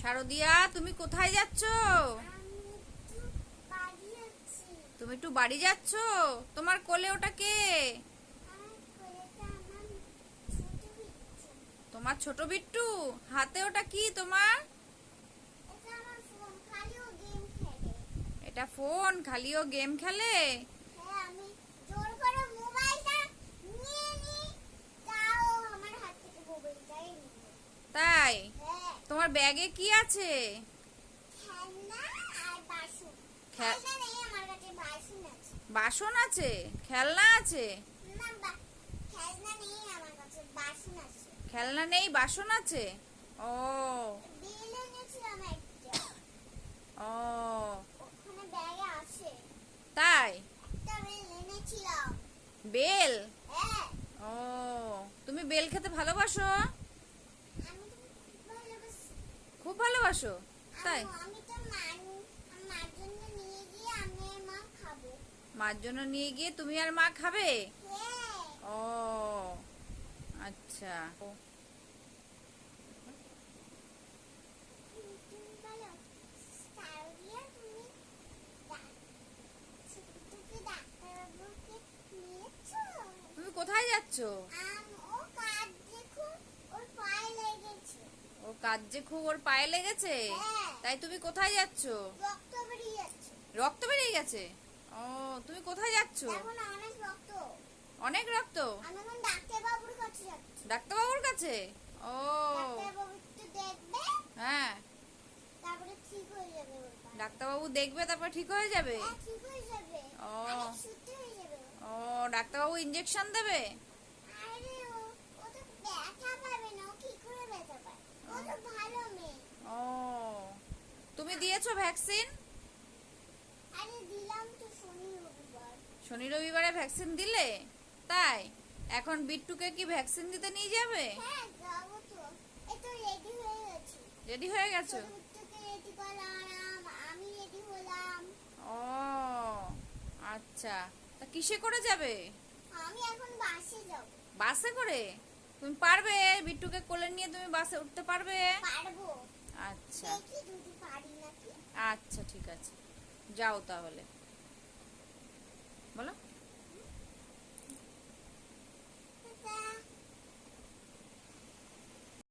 শারদিয়া তুমি কোথায় যাচ্ছ? তুমি একটু বাড়ি যাচ্ছ? তোমার কোলে ওটা কে? তোমার ছোট বিট্টু? হাতে ওটা কি তোমার? এটা ফোন খালিও গেম খেলে? তোমার ব্যাগে কি আছে? বাসন। আছে। খেলনা আছে? খেলনা নেই বাসন আছে। ও। ও। তাই? বেল? হ্যাঁ। ও তুমি বেল খেতে ভালোবাসো আমি তো ভালোবাসি খুব ভালোবাসো? তাই? মার জন্য নিয়ে গিয়ে তুমি আর মা খাবে? হ্যাঁ। ও আচ্ছা। তুমি তুমি বলো সারদিয়া তুমি ডাক- ছোট্টুকে ডাক্তারবাবুকে নিয়েছো তুমি কোথায় যাচ্ছ আম ও কাজ দেখুন ওর পায়ে লেগেছে ও কাজ যে খুব ওর পায়ে লেগেছে? হ্যাঁ। তাই তুমি কোথায় যাচ্ছ? রক্ত বেরিয়ে গেছে? ও তুমি কোথায় যাচ্ছ? অনেক রক্ত। ডাক্তারবাবুর কাছে ও। হ্যাঁ। তারপরে ঠিক হয়ে যাবে ওর পা। ডাক্তারবাবু দেখবে তারপর ঠিক হয়ে যাবে? হ্যাঁ, ও। ও। ডাক্তারবাবু ইঞ্জেকশন দেবে আরে ও ও তো ব্যথা পাবে না ও কি করে ব্যথা পায় ও তো ভালো মেয়ে ও দিয়েছ ভ্যাকসিন আরে দিলাম তো শনি রবিবার। শনি রবিবারে ভ্যাকসিন দিলে? তাই? এখন বিট্টুকে কি ভ্যাকসিন দিতে নিয়ে যাবে? হ্যাঁ যাব তো। এই তো রেডি হয়ে গেছি। রেডি হয়ে গেছো? ছোটকে রেডি করলাম আমি রেডি হলাম। ও আচ্ছা। তা কিসে করে যাবে? আমি এখন বাসে যাব। বাসে করে? তুমি পারবে? বিট্টুকে কোলে নিয়ে তুমি বাসে উঠতে পারবে? পারব। আচ্ছা। আচ্ছা ঠিক আছে। যাও তাহলে। বলো।